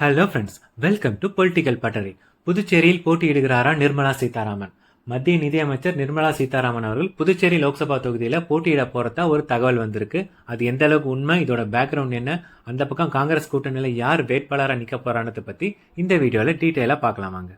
Hello friends welcome to political பட்டறை புதுச்சேரியில் போட்டியிடுகிறாரா நிர்மலா சீதாராமன்? மத்திய நிதியமைச்சர் நிர்மலா சீதாராமன் அவர்கள் புதுச்சேரி லோக்சபா தொகுதியில் போட்டியிட போறதா ஒரு தகவல் வந்திருக்கு. அது எந்த அளவுக்கு உண்மை? இதோட பேக்ரவுண்ட் என்ன? அந்த பக்கம் காங்கிரஸ் கூட்டணியில் யார் வேட்பாளராக நிற்க போறான்றதை பற்றி இந்த வீடியோவில் டீட்டெயிலாக பார்க்கலாம் வாங்க.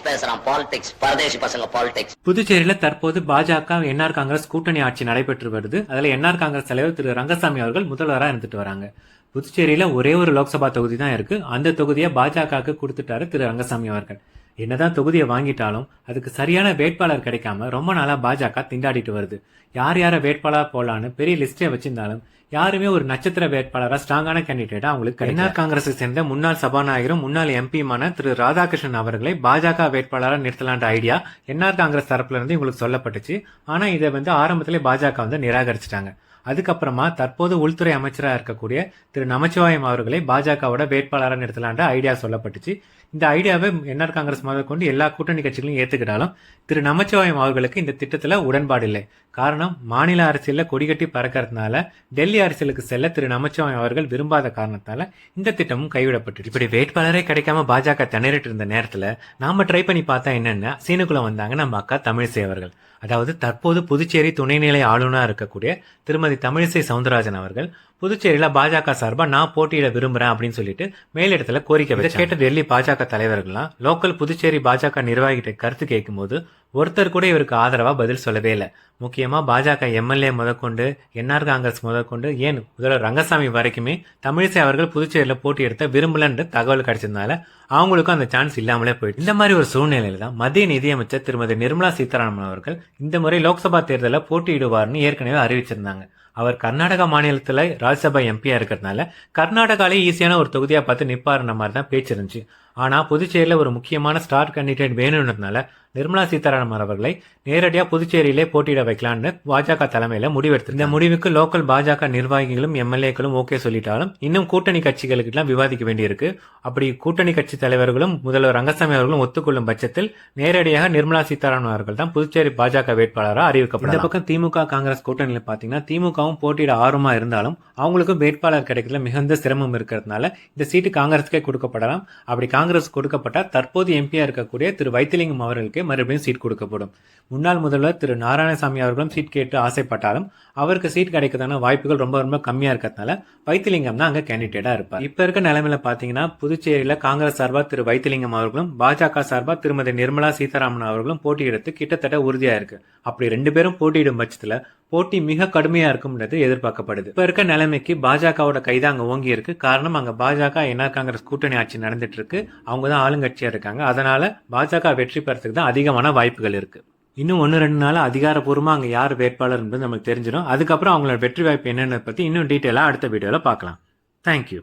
பாலிடிக்ஸ் பேசுறான் பாலிடிக்ஸ் பரதேசி பசங்க பாலிடிக்ஸ் புதுச்சேரியில தற்போது பாஜக என்ஆர் காங்கிரஸ் கூட்டணி ஆட்சி நடைபெற்று வருது. அதுல என்ஆர் காங்கிரஸ் தலைவர் திரு ரங்கசாமி அவர்கள் முதல்வராக இருந்துட்டு வராங்க. புதுச்சேரியில ஒரே ஒரு லோக்சபா தொகுதி தான் இருக்கு. அந்த தொகுதியை பாஜகவுக்கு கொடுத்துட்டாரு திரு ரங்கசாமி அவர்கள். என்னதான் தொகுதியை வாங்கிட்டாலும் அதுக்கு சரியான வேட்பாளர் கிடைக்காம ரொம்ப நாளாக பாஜக திண்டாடிட்டு வருது. யார் யாரை வேட்பாளர் போடலான்னு பெரிய லிஸ்டே வச்சிருந்தாலும் யாருமே ஒரு நட்சத்திர வேட்பாளராக ஸ்ட்ராங்கான கேண்டிடேட்டா அவங்களுக்கு என்ஆர் காங்கிரஸை சேர்ந்த முன்னாள் சபாநாயகரும் முன்னாள் எம்பியுமான திரு ராதாகிருஷ்ணன் அவர்களை பாஜக வேட்பாளராக நிறுத்தலான்ற ஐடியா என்ஆர் காங்கிரஸ் தரப்புல இருந்து உங்களுக்கு சொல்லப்பட்டுச்சு. ஆனா இதை வந்து ஆரம்பத்திலே பாஜக வந்து நிராகரிச்சிட்டாங்க. அதுக்கப்புறமா தற்போது உள்துறை அமைச்சராக இருக்கக்கூடிய திரு நமச்சிவாயம் அவர்களை பாஜகவோட வேட்பாளராக நிறுத்தலான்ற ஐடியா சொல்லப்பட்டுச்சு. இந்த ஐடியாவை என்ஆர் காங்கிரஸ் முதற்கொண்டு எல்லா கூட்டணி கட்சிகளையும் ஏத்துக்கிட்டாலும் திரு நமச்சிவாயம் அவர்களுக்கு இந்த திட்டத்துல உடன்பாடு இல்லை. காரணம் மாநில அரசியலில் கொடிகட்டி பறக்கறதுனால டெல்லி அரசியலுக்கு செல்ல திரு நமச்சிவாயம் அவர்கள் விரும்பாத காரணத்தால இந்த திட்டமும் கைவிடப்பட்டு இப்படி வேட்பாளரே கிடைக்காம பாஜக திணறிட்டு இருந்த நேரத்துல நாம ட்ரை பண்ணி பார்த்தா என்னன்னா சீனுக்குள்ள வந்தாங்க நம்ம அக்கா தமிழிசை அவர்கள். அதாவது தற்போது புதுச்சேரி துணைநிலை ஆளுநராக இருக்கக்கூடிய திருமதி தமிழிசை சவுந்தரராஜன் அவர்கள் புதுச்சேரியில பாஜக சார்பா நான் போட்டியிட விரும்புறேன் அப்படின்னு சொல்லிட்டு மேலிடத்துல கோரிக்கை வச்சு கேட்ட டெல்லி பாஜக தலைவர்கள்லாம். லோக்கல் புதுச்சேரி பாஜக நிர்வாகிகிட்ட கருத்து கேட்கும்போது ஒருத்தர் கூட இவருக்கு ஆதரவா பதில் சொல்லவே இல்லை. முக்கியமா பாஜக எம்எல்ஏ முதற்கொண்டு என்ஆர் காங்கிரஸ் முதற்கொண்டு ஏன் முதல்வர் ரங்கசாமி வரைக்குமே தமிழிசை அவர்கள் புதுச்சேரியில போட்டி எடுத்த விரும்பலன்ற தகவல் கிடைச்சதுனால அவங்களுக்கும் அந்த சான்ஸ் இல்லாமலே போயிடுச்சு. இந்த மாதிரி ஒரு சூழ்நிலையில தான் மத்திய நிதியமைச்சர் திருமதி நிர்மலா சீதாராமன் அவர்கள் இந்த முறை லோக்சபா தேர்தலில் போட்டியிடுவார்னு ஏற்கனவே அறிவிச்சிருந்தாங்க. அவர் கர்நாடகா மாநிலத்தில் ராஜ்யசபா எம்பியாக இருக்கிறதுனால கர்நாடகாலே ஈஸியான ஒரு தொகுதியாக பார்த்து நிப்பாருன மாதிரி தான் பேச்சு இருந்துச்சு. ஆனா புதுச்சேரியில ஒரு முக்கியமான ஸ்டார் கேண்டிடேட் வேணும்ன்றதுனால நிர்மலா சீதாராமன் அவர்களை நேரடியா புதுச்சேரியிலே போட்டியிட வைக்கலான்னு பாஜக தலைமையில முடிவெடுத்து இந்த முடிவுக்கு லோக்கல் பாஜக நிர்வாகிகளும் எம்எல்ஏக்களும் ஓகே சொல்லிட்டாலும் இன்னும் கூட்டணி கட்சிகளுக்கு எல்லாம் விவாதிக்க வேண்டியிருக்கு. அப்படி கூட்டணி கட்சி தலைவர்களும் முதல்வர் ரங்கசாமி அவர்களும் ஒத்துக்கொள்ளும் பட்சத்தில் நேரடியாக நிர்மலா சீதாராமன் அவர்கள் தான் புதுச்சேரி பாஜக வேட்பாளராக அறிவிக்கப்படும் இந்த பக்கம் திமுக காங்கிரஸ் கூட்டணியில் பாத்தீங்கன்னா திமுகவும் போட்டியிட ஆர்வமா இருந்தாலும் அவங்களுக்கும் வேட்பாளர் கிடைக்கல மிகுந்த சிரமம் இருக்கிறதுனால இந்த சீட்டு காங்கிரஸுக்கே கொடுக்கப்படலாம். அப்படி காங்கிரஸ் கொடுக்கப்பட்ட தற்போது எம்பியா இருக்கக்கூடிய திரு வைத்திலிங்கம் அவர்களுக்கு மறுபடியும் சீட் கொடுக்கப்படும். முன்னாள் முதல்வர் திரு நாராயணசாமி அவர்களும் சீட் கேட்டு ஆசைப்பட்டாலும் அவருக்கு சீட் கிடைக்கிறதான வாய்ப்புகள் ரொம்ப ரொம்ப கம்மியா இருக்கிறதுனால வைத்திலிங்கம் தான் அங்க கேண்டிடேட்டா இருப்பார். இப்ப இருக்க நிலைமையில பாத்தீங்கன்னா புதுச்சேரியில காங்கிரஸ் சார்பா திரு வைத்திலிங்கம் அவர்களும் பாஜக சார்பா திருமதி நிர்மலா சீதாராமன் அவர்களும் போட்டியிடத்து கிட்டத்தட்ட உறுதியா இருக்கு. அப்படி ரெண்டு பேரும் போட்டியிடும் பட்சத்துல போட்டி மிக கடுமையா இருக்கும்ன்றது எதிர்பார்க்கப்படுது. இப்ப இருக்க நிலைமைக்கு பாஜகவோட கைதான் அங்க ஓங்கி இருக்கு காரணம் அங்க பாஜக என்ஆர் காங்கிரஸ் கூட்டணி ஆட்சி நடந்துட்டு இருக்கு அவங்க தான் ஆளுங்கட்சியா இருக்காங்க. அதனால பாஜக வெற்றி பெறத்துக்கு தான் அதிகமான வாய்ப்புகள் இருக்கு. இன்னும் ஒன்று ரெண்டு நாள் அதிகாரப்பூர்வமாக அங்கே யார் வேட்பாளர் என்பது நமக்கு தெரிஞ்சிடும். அதுக்கப்புறம் அவங்களோட வெற்றி வாய்ப்பு என்னென்ன பற்றி இன்னும் டீட்டெயிலாக அடுத்த வீடியோவில் பார்க்கலாம். தேங்க்யூ